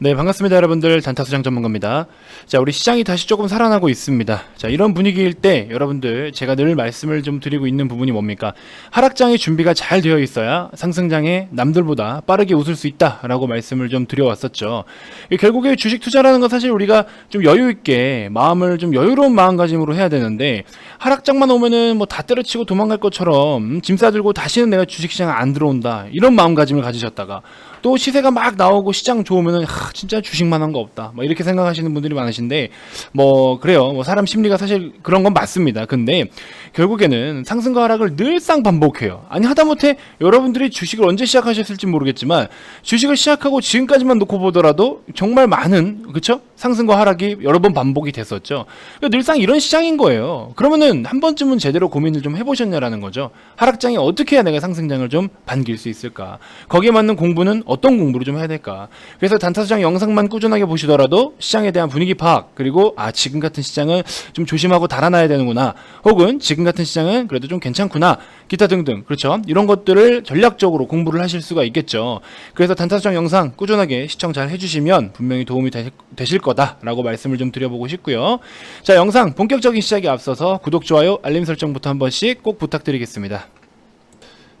네, 반갑습니다, 여러분들. 단타수장 전문가입니다. 자, 우리 시장이 다시 조금 살아나고 있습니다. 자, 이런 분위기일 때 여러분들 제가 늘 말씀을 좀 드리고 있는 부분이 뭡니까? 하락장의 준비가 잘 되어 있어야 상승장에 남들보다 빠르게 웃을 수 있다라고 말씀을 좀 드려왔었죠. 이 결국에 주식 투자라는 건 사실 우리가 좀 여유 있게 마음을 좀 여유로운 마음가짐으로 해야 되는데 하락장만 오면은 뭐 다 때려치고 도망갈 것처럼 음, 짐 싸들고 다시는 내가 주식시장에 안 들어온다 이런 마음가짐을 가지셨다가 또 시세가 막 나오고 시장 좋으면은 하, 진짜 주식만 한 거 없다. 뭐 이렇게 생각하시는 분들이 많으신데 뭐 그래요. 뭐 사람 심리가 사실 그런 건 맞습니다. 근데 결국에는 상승과 하락을 늘상 반복해요. 아니 하다못해 여러분들이 주식을 언제 시작하셨을지 모르겠지만 주식을 시작하고 지금까지만 놓고 보더라도 정말 많은 그쵸 상승과 하락이 여러 번 반복이 됐었죠. 그러니까 늘상 이런 시장인 거예요. 그러면은 한 번쯤은 제대로 고민을 좀 해보셨냐라는 거죠. 하락장에 어떻게 해야 내가 상승장을 좀 반길 수 있을까? 거기에 맞는 공부는 어떤 공부를 좀 해야 될까? 그래서 단타수장 영상만 꾸준하게 보시더라도 시장에 대한 분위기 파악 그리고 아 지금 같은 시장은 좀 조심하고 달아나야 되는구나. 혹은 지금 같은 시장은 그래도 좀 괜찮구나. 기타 등등 그렇죠. 이런 것들을 전략적으로 공부를 하실 수가 있겠죠. 그래서 단타수장 영상 꾸준하게 시청 잘 해주시면 분명히 도움이 되, 되실 거다라고 말씀을 좀 드려보고 싶고요. 자 영상 본격적인 시작에 앞서서 구독 좋아요 알림 설정부터 한 번씩 꼭 부탁드리겠습니다.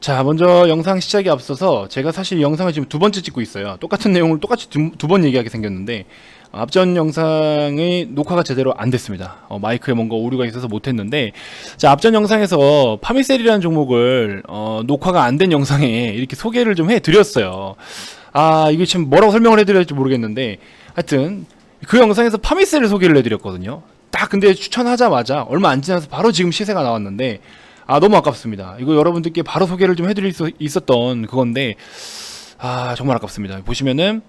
자, 먼저 영상 시작에 앞서서 제가 사실 이 영상을 지금 두 번째 찍고 있어요. 똑같은 내용을 똑같이 두 번 얘기하게 생겼는데 어, 앞전 영상의 녹화가 제대로 안 됐습니다. 어, 마이크에 뭔가 오류가 있어서 못했는데 자 앞전 영상에서 파미셀이라는 종목을 어, 녹화가 안 된 영상에 이렇게 소개를 좀 해드렸어요. 아 이게 지금 뭐라고 설명을 해드려야 할지 모르겠는데 하여튼 그 영상에서 파미셀을 소개를 해드렸거든요. 딱 근데 추천하자마자 얼마 안 지나서 바로 지금 시세가 나왔는데 아 너무 아깝습니다. 이거 여러분들께 바로 소개를 좀 해드릴 수 있었던 그건데 아 정말 아깝습니다. 보시면은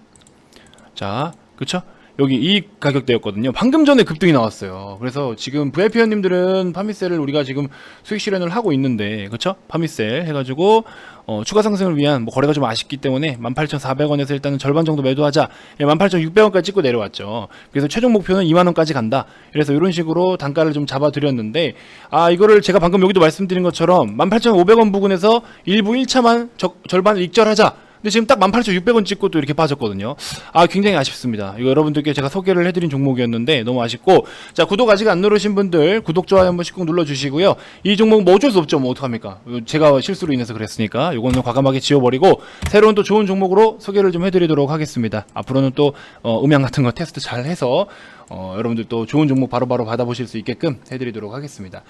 자 그쵸? 여기 이 가격대였거든요. 방금 전에 급등이 나왔어요. 그래서 지금 VIP 회원님들은 파미셀을 우리가 지금 수익 실현을 하고 있는데, 그쵸? 파미셀 해가지고, 어, 추가 상승을 위한 뭐 거래가 좀 아쉽기 때문에 18,400원에서 일단은 절반 정도 매도하자. 예, 18,600원까지 찍고 내려왔죠. 그래서 최종 목표는 2만 원까지 간다. 그래서 이런 식으로 단가를 좀 잡아드렸는데, 아, 이거를 제가 방금 여기도 말씀드린 것처럼 18,500원 부근에서 일부 1차만 적, 절반을 익절하자. 근데 지금 딱 18,600원 찍고 또 이렇게 빠졌거든요. 아, 굉장히 아쉽습니다. 이거 여러분들께 제가 소개를 해드린 종목이었는데 너무 아쉽고, 자, 구독 아직 안 누르신 분들 구독, 좋아요 한 번씩 꼭 눌러주시고요. 이 종목 뭐 어쩔 수 없죠. 뭐 어떡합니까? 제가 실수로 인해서 그랬으니까 요거는 과감하게 지워버리고 새로운 또 좋은 종목으로 소개를 좀 해드리도록 하겠습니다. 앞으로는 또 어, 음향 같은 거 테스트 잘 해서 어, 여러분들 또 좋은 종목 바로바로 받아보실 수 있게끔 해드리도록 하겠습니다.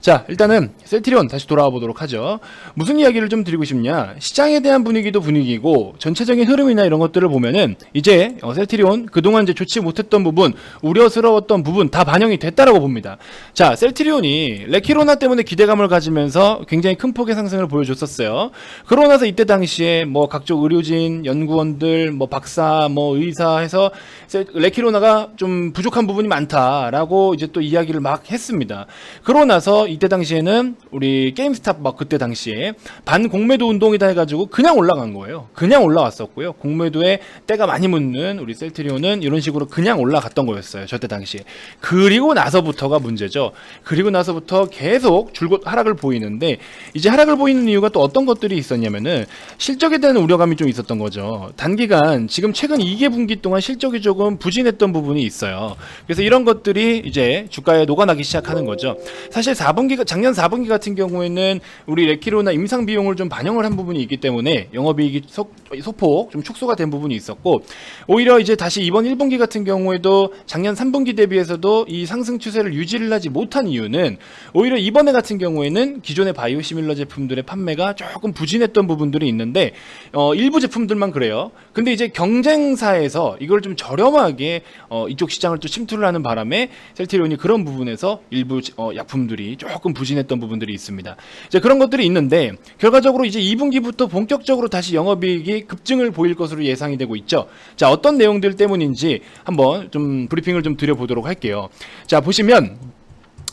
자, 일단은 셀트리온 다시 돌아와 보도록 하죠. 무슨 이야기를 좀 드리고 싶냐? 시장에 대한 분위기도 분위기고 전체적인 흐름이나 이런 것들을 보면은 이제 어, 셀트리온 그동안 이제 좋지 못했던 부분, 우려스러웠던 부분 다 반영이 됐다라고 봅니다. 자, 셀트리온이 레키로나 때문에 기대감을 가지면서 굉장히 큰 폭의 상승을 보여줬었어요. 그러고 나서 이때 당시에 뭐 각종 의료진, 연구원들, 뭐 박사, 뭐 의사 해서 셀- 레키로나가 좀 부족한 부분이 많다라고 이제 또 이야기를 막 했습니다. 그러고 나서 이때 당시에는 우리 게임스탑 막 그때 당시에 반공매도 운동이다 해가지고 그냥 올라간 거예요. 그냥 올라왔었고요. 공매도에 때가 많이 묻는 우리 셀트리온은 이런 식으로 그냥 올라갔던 거였어요. 저때 당시에. 그리고 나서부터가 문제죠. 그리고 나서부터 계속 줄곧 하락을 보이는데 이제 하락을 보이는 이유가 또 어떤 것들이 있었냐면은 실적에 대한 우려감이 좀 있었던 거죠. 단기간 지금 최근 2개 분기 동안 실적이 조금 부진했던 부분이 있어요. 그래서 이런 것들이 이제 주가에 녹아나기 시작하는 거죠. 사실 4분 기 작년 4분기 같은 경우에는 우리 레키로나 임상 비용을 좀 반영을 한 부분이 있기 때문에 영업이익이 소, 소폭 좀 축소가 된 부분이 있었고 오히려 이제 다시 이번 1분기 같은 경우에도 작년 3분기 대비해서도 이 상승 추세를 유지를 하지 못한 이유는 오히려 이번에 같은 경우에는 기존의 바이오 시밀러 제품들의 판매가 조금 부진했던 부분들이 있는데 어, 일부 제품들만 그래요. 근데 이제 경쟁사에서 이걸 좀 저렴하게 어, 이쪽 시장을 또 침투를 하는 바람에 셀트리온이 그런 부분에서 일부 어, 약품들이 조금 부진했던 부분들이 있습니다. 이제 그런 것들이 있는데 결과적으로 이제 2분기부터 본격적으로 다시 영업이익이 급증을 보일 것으로 예상이 되고 있죠. 자 어떤 내용들 때문인지 한번 좀 브리핑을 좀 드려보도록 할게요. 자 보시면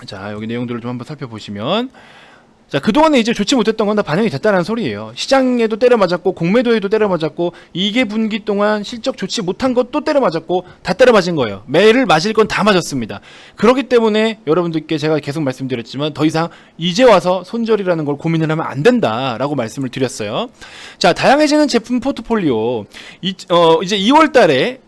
자 여기 내용들을 좀 한번 살펴보시면 자 그동안에 이제 좋지 못했던 건 다 반영이 됐다는 소리예요. 시장에도 때려 맞았고 공매도에도 때려 맞았고 이게 분기 동안 실적 좋지 못한 것도 때려 맞았고 다 때려 맞은 거예요. 매를 맞을 건 다 맞았습니다. 그렇기 때문에 여러분들께 제가 계속 말씀드렸지만 더 이상 이제 와서 손절이라는 걸 고민을 하면 안 된다라고 말씀을 드렸어요. 자 다양해지는 제품 포트폴리오 이, 어, 이제 2월 달에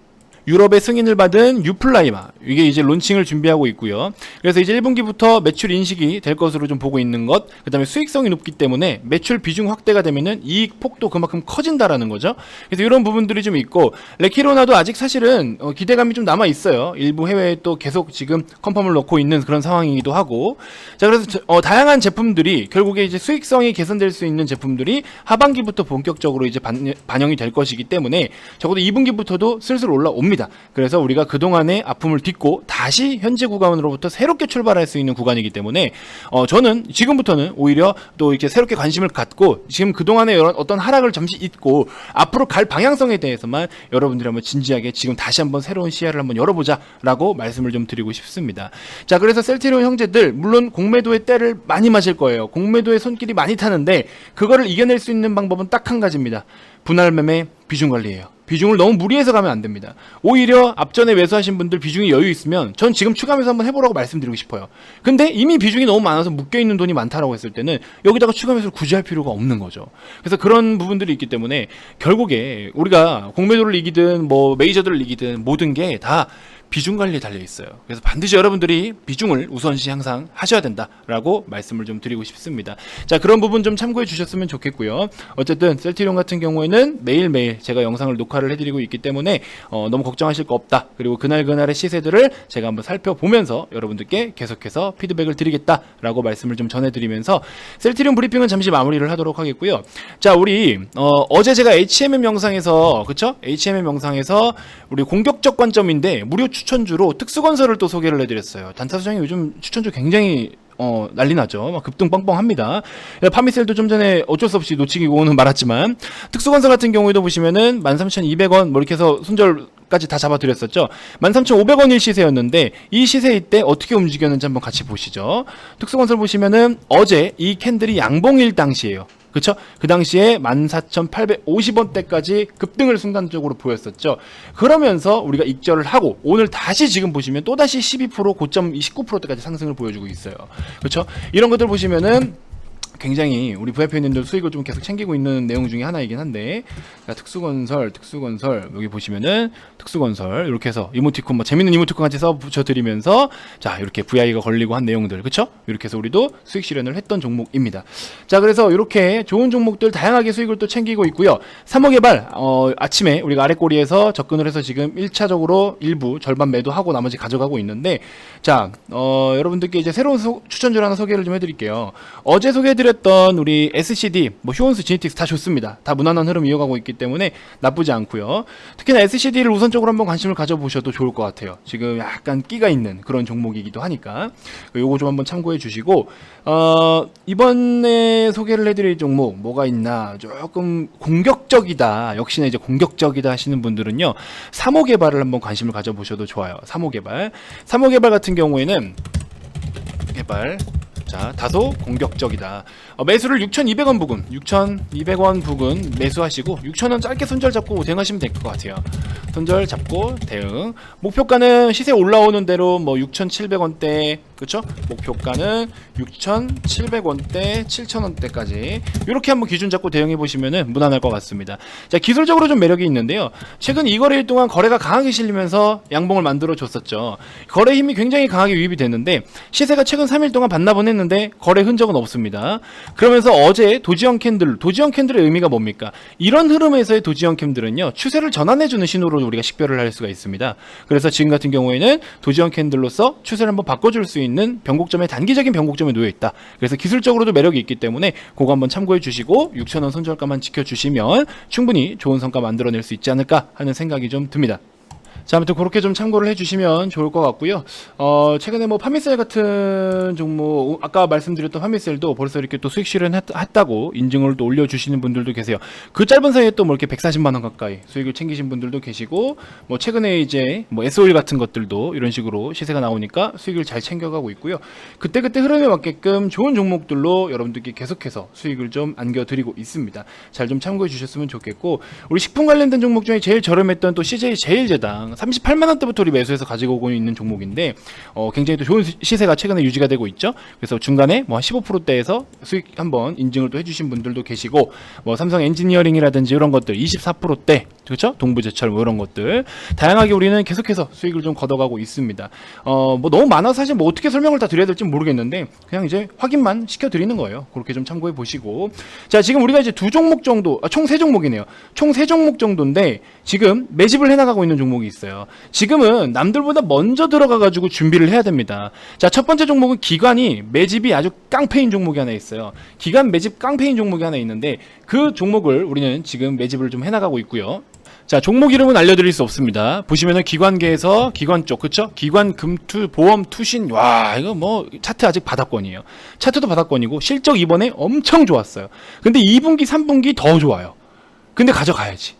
유럽의 승인을 받은 유플라이마 이게 이제 론칭을 준비하고 있고요. 그래서 이제 1분기부터 매출 인식이 될 것으로 좀 보고 있는 것, 그다음에 수익성이 높기 때문에 매출 비중 확대가 되면은 이익 폭도 그만큼 커진다라는 거죠. 그래서 이런 부분들이 좀 있고 레키로나도 아직 사실은 어, 기대감이 좀 남아 있어요. 일부 해외에 또 계속 지금 컨펌을 넣고 있는 그런 상황이기도 하고 자 그래서 저- 어, 다양한 제품들이 결국에 이제 수익성이 개선될 수 있는 제품들이 하반기부터 본격적으로 이제 반, 반영이 될 것이기 때문에 적어도 2분기부터도 슬슬 올라옵니다. 그래서 우리가 그동안의 아픔을 딛고 다시 현재 구간으로부터 새롭게 출발할 수 있는 구간이기 때문에 어, 저는 지금부터는 오히려 또 이렇게 새롭게 관심을 갖고 지금 그동안의 이런 어떤 하락을 잠시 잊고 앞으로 갈 방향성에 대해서만 여러분들이 한번 진지하게 지금 다시 한번 새로운 시야를 한번 열어보자라고 말씀을 좀 드리고 싶습니다. 자, 그래서 셀티리온 형제들 물론 공매도의 때를 많이 맞을 거예요. 공매도의 손길이 많이 타는데 그거를 이겨낼 수 있는 방법은 딱 한 가지입니다. 분할 매매 비중 관리예요. 비중을 너무 무리해서 가면 안 됩니다. 오히려 앞전에 매수하신 분들 비중이 여유 있으면 전 지금 추가 매수 한번 해보라고 말씀드리고 싶어요. 근데 이미 비중이 너무 많아서 묶여있는 돈이 많다라고 했을 때는 여기다가 추가 매수를 굳이 할 필요가 없는 거죠. 그래서 그런 부분들이 있기 때문에 결국에 우리가 공매도를 이기든 뭐 메이저들을 이기든 모든 게 다 비중 관리에 달려 있어요. 그래서 반드시 여러분들이 비중을 우선시 항상 하셔야 된다라고 말씀을 좀 드리고 싶습니다. 자, 그런 부분 좀 참고해 주셨으면 좋겠고요. 어쨌든 셀티리온 같은 경우에는 매일매일 제가 영상을 녹화를 해드리고 있기 때문에 어, 너무 걱정하실 거 없다. 그리고 그날 그날의 시세들을 제가 한번 살펴보면서 여러분들께 계속해서 피드백을 드리겠다라고 말씀을 좀 전해드리면서 셀티리온 브리핑은 잠시 마무리를 하도록 하겠고요. 자, 우리 어, 제 제가 HMM 영상에서 그쵸? HMM 영상에서 우리 공격적 관점인데 무료 추 천주로 특수건설을 또 소개를 해드렸어요. 단타수장이 요즘 추천주 굉장히 어, 난리 나죠. 막 급등 뻥뻥합니다. 파미셀도 좀 전에 어쩔 수 없이 놓치기고는 말았지만 특수건설 같은 경우에도 보시면은 13,200원 뭐 이렇게 해서 손절 까지 다 잡아드렸었죠. 13,500원일 시세였는데 이 시세일 때 어떻게 움직였는지 한번 같이 보시죠. 특수건설 보시면은 어제 이 캔들이 양봉일 당시에요. 그쵸? 그 당시에 14,850원대까지 급등을 순간적으로 보였었죠. 그러면서 우리가 익절을 하고 오늘 다시 지금 보시면 또다시 12% 고점 29%대까지 상승을 보여주고 있어요. 그쵸? 이런 것들 보시면은 굉장히 우리 VIP님들 수익을 좀 계속 챙기고 있는 내용 중에 하나이긴 한데 자, 특수건설, 특수건설 여기 보시면은 특수건설 이렇게 해서 이모티콘 뭐 재밌는 이모티콘 같이 써 붙여드리면서 자 이렇게 VI가 걸리고 한 내용들 그쵸? 이렇게 해서 우리도 수익 실현을 했던 종목입니다. 자 그래서 이렇게 좋은 종목들 다양하게 수익을 또 챙기고 있고요. 3호 개발 어, 아침에 우리가 아래 꼬리에서 접근을 해서 지금 1차적으로 일부 절반 매도하고 나머지 가져가고 있는데 자 어, 여러분들께 이제 새로운 소- 추천주를 하나 소개를 좀 해드릴게요. 어제 소개해드렸던 우리 SCD, 뭐 휴원수, 지니틱스 다 좋습니다. 다 무난한 흐름 이어가고 있기 때문에 나쁘지 않고요. 특히나 SCD를 우선적으로 한번 관심을 가져보셔도 좋을 것 같아요. 지금 약간 끼가 있는 그런 종목이기도 하니까 요거 좀 한번 참고해 주시고 어, 이번에 소개를 해드릴 종목 뭐가 있나 조금 공격적이다. 역시나 이제 공격적이다 하시는 분들은요. 3호 개발을 한번 관심을 가져보셔도 좋아요. 3호 개발. 3호 개발 같은 경우에는 개발. 자, 다소 공격적이다. 어, 매수를 6,200원 부근, 6,200원 부근 매수하시고 6,000원 짧게 손절 잡고 대응하시면 될 것 같아요. 손절 잡고 대응. 목표가는 시세 올라오는 대로 뭐 6,700원대, 그렇죠? 목표가는 6,700원대, 7,000원대까지 이렇게 한번 기준 잡고 대응해 보시면은 무난할 것 같습니다. 자, 기술적으로 좀 매력이 있는데요. 최근 이 거래일 동안 거래가 강하게 실리면서 양봉을 만들어 줬었죠. 거래 힘이 굉장히 강하게 유입이 됐는데 시세가 최근 3일 동안 반납은 거래 흔적은 없습니다. 그러면서 어제 도지형 캔들, 도지형 캔들의 의미가 뭡니까? 이런 흐름에서의 도지형 캔들은요, 추세를 전환해주는 신호로 우리가 식별을 할 수가 있습니다. 그래서 지금 같은 경우에는 도지형 캔들로서 추세를 한번 바꿔줄 수 있는 변곡점에 단기적인 변곡점에 놓여 있다. 그래서 기술적으로도 매력이 있기 때문에 그거 한번 참고해 주시고 6,000원 손절가만 지켜주시면 충분히 좋은 성과 만들어낼 수 있지 않을까 하는 생각이 좀 듭니다. 자, 아무튼 그렇게 좀 참고를 해주시면 좋을 것 같고요. 어, 최근에 뭐 파미셀 같은 종목, 아까 말씀드렸던 파미셀도 벌써 이렇게 또 수익 실현했다고 인증을 또 올려주시는 분들도 계세요. 그 짧은 사이에 또 뭐 이렇게 140만 원 가까이 수익을 챙기신 분들도 계시고, 뭐 최근에 이제 뭐 SO일 같은 것들도 이런 식으로 시세가 나오니까 수익을 잘 챙겨가고 있고요. 그때 그때 흐름에 맞게끔 좋은 종목들로 여러분들께 계속해서 수익을 좀 안겨드리고 있습니다. 잘 좀 참고해 주셨으면 좋겠고, 우리 식품 관련된 종목 중에 제일 저렴했던 또 CJ 제일제당 시장 38만 원대부터 우리 매수해서 가지고 오고 있는 종목인데 어, 굉장히 또 좋은 시- 시세가 최근에 유지가 되고 있죠. 그래서 중간에 뭐 15%대에서 수익 한번 인증을 또 해주신 분들도 계시고 뭐 삼성 엔지니어링이라든지 이런 것들 24%대 그렇죠? 동부제철 뭐 이런 것들 다양하게 우리는 계속해서 수익을 좀 걷어가고 있습니다. 어, 뭐 너무 많아서 사실 뭐 어떻게 설명을 다 드려야 될지 모르겠는데 그냥 이제 확인만 시켜드리는 거예요. 그렇게 좀 참고해 보시고 자 지금 우리가 이제 두 종목 정도 아, 총세 종목이네요. 총 세 종목 정도인데 지금 매집을 해나가고 있는 종목이 있어요. 지금은 남들보다 먼저 들어가가지고 준비를 해야 됩니다. 자 첫 번째 종목은 기관이 매집이 아주 깡패인 종목이 하나 있어요. 기관 매집 깡패인 종목이 하나 있는데 그 종목을 우리는 지금 매집을 좀 해나가고 있고요. 자 종목 이름은 알려드릴 수 없습니다. 보시면은 기관계에서 기관 쪽 그쵸? 기관 금투 보험 투신 와 이거 뭐 차트 아직 바닥권이에요. 차트도 바닥권이고 실적 이번에 엄청 좋았어요. 근데 2분기 3분기 더 좋아요. 근데 가져가야지.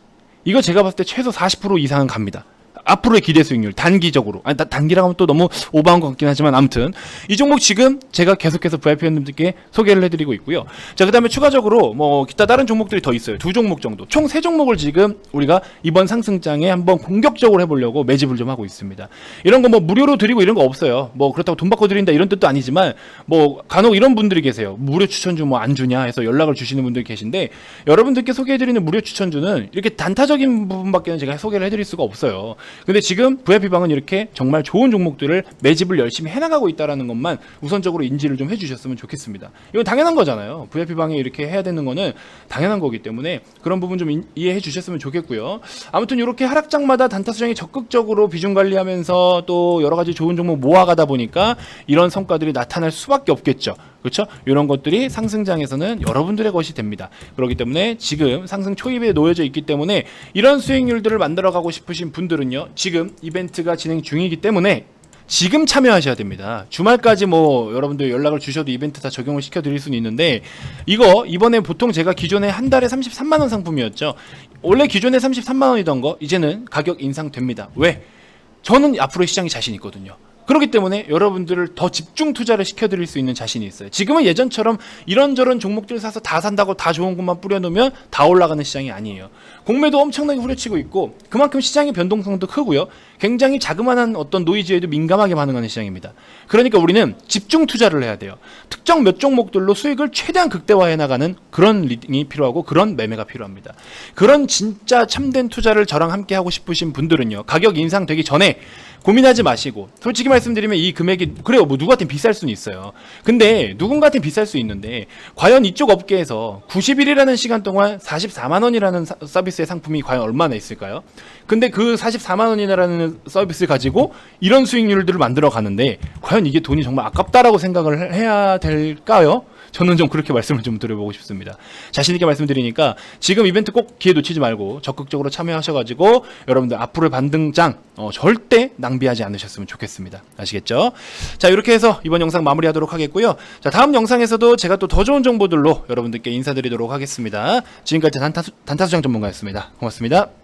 이거 제가 봤을 때 최소 40% 이상은 갑니다. 앞으로의 기대 수익률 단기적으로 아니 다- 단기라고 하면 또 너무 오버한 것 같긴 하지만 아무튼 이 종목 지금 제가 계속해서 VIP 회원님들께 소개를 해드리고 있고요. 자 그다음에 추가적으로 뭐 기타 다른 종목들이 더 있어요. 두 종목 정도 총 세 종목을 지금 우리가 이번 상승장에 한번 공격적으로 해보려고 매집을 좀 하고 있습니다. 이런 거 뭐 무료로 드리고 이런 거 없어요. 뭐 그렇다고 돈 받고 드린다 이런 뜻도 아니지만 뭐 간혹 이런 분들이 계세요. 무료 추천주 뭐 안 주냐 해서 연락을 주시는 분들이 계신데 여러분들께 소개해드리는 무료 추천주는 이렇게 단타적인 부분밖에는 제가 소개를 해드릴 수가 없어요. 근데 지금 VIP방은 이렇게 정말 좋은 종목들을 매집을 열심히 해나가고 있다라는 것만 우선적으로 인지를 좀 해주셨으면 좋겠습니다. 이건 당연한 거잖아요. VIP방에 이렇게 해야 되는 거는 당연한 거기 때문에 그런 부분 좀 인- 이해해 주셨으면 좋겠고요. 아무튼 이렇게 하락장마다 단타 수정이 적극적으로 비중 관리하면서 또 여러 가지 좋은 종목 모아가다 보니까 이런 성과들이 나타날 수밖에 없겠죠. 그렇죠? 이런 것들이 상승장에서는 여러분들의 것이 됩니다. 그렇기 때문에 지금 상승 초입에 놓여져 있기 때문에 이런 수익률들을 만들어가고 싶으신 분들은요. 지금 이벤트가 진행 중이기 때문에 지금 참여하셔야 됩니다. 주말까지 뭐 여러분들 연락을 주셔도 이벤트 다 적용을 시켜 드릴 수는 있는데 이거 이번에 보통 제가 기존에 한 달에 33만 원 상품이었죠. 원래 기존에 33만 원이던 거 이제는 가격 인상됩니다. 왜? 저는 앞으로 시장이 자신 있거든요. 그렇기 때문에 여러분들을 더 집중 투자를 시켜드릴 수 있는 자신이 있어요. 지금은 예전처럼 이런저런 종목들 사서 다 산다고 다 좋은 것만 뿌려놓으면 다 올라가는 시장이 아니에요. 공매도 엄청나게 후려치고 있고 그만큼 시장의 변동성도 크고요. 굉장히 자그마한 어떤 노이즈에도 민감하게 반응하는 시장입니다. 그러니까 우리는 집중 투자를 해야 돼요. 특정 몇 종목들로 수익을 최대한 극대화해 나가는 그런 리딩이 필요하고 그런 매매가 필요합니다. 그런 진짜 참된 투자를 저랑 함께 하고 싶으신 분들은요. 가격 인상되기 전에 고민하지 마시고 솔직히 말 씀드리면 이 금액이 그래요. 뭐 누구한테 비쌀 수는 있어요. 근데 누군가한테 비쌀 수 있는데 과연 이쪽 업계에서 90일이라는 시간 동안 44만 원이라는 사- 서비스의 상품이 과연 얼마나 있을까요? 근데 그 44만 원이라는 서비스를 가지고 이런 수익률들을 만들어 가는데 과연 이게 돈이 정말 아깝다라고 생각을 해야 될까요 저는 좀 그렇게 말씀을 좀 드려보고 싶습니다. 자신 있게 말씀드리니까 지금 이벤트 꼭 기회 놓치지 말고 적극적으로 참여하셔가지고 여러분들 앞으로의 반등장 어, 절대 낭비하지 않으셨으면 좋겠습니다. 아시겠죠? 자 이렇게 해서 이번 영상 마무리하도록 하겠고요. 자 다음 영상에서도 제가 또 더 좋은 정보들로 여러분들께 인사드리도록 하겠습니다. 지금까지 단타수, 단타수장 전문가였습니다. 고맙습니다.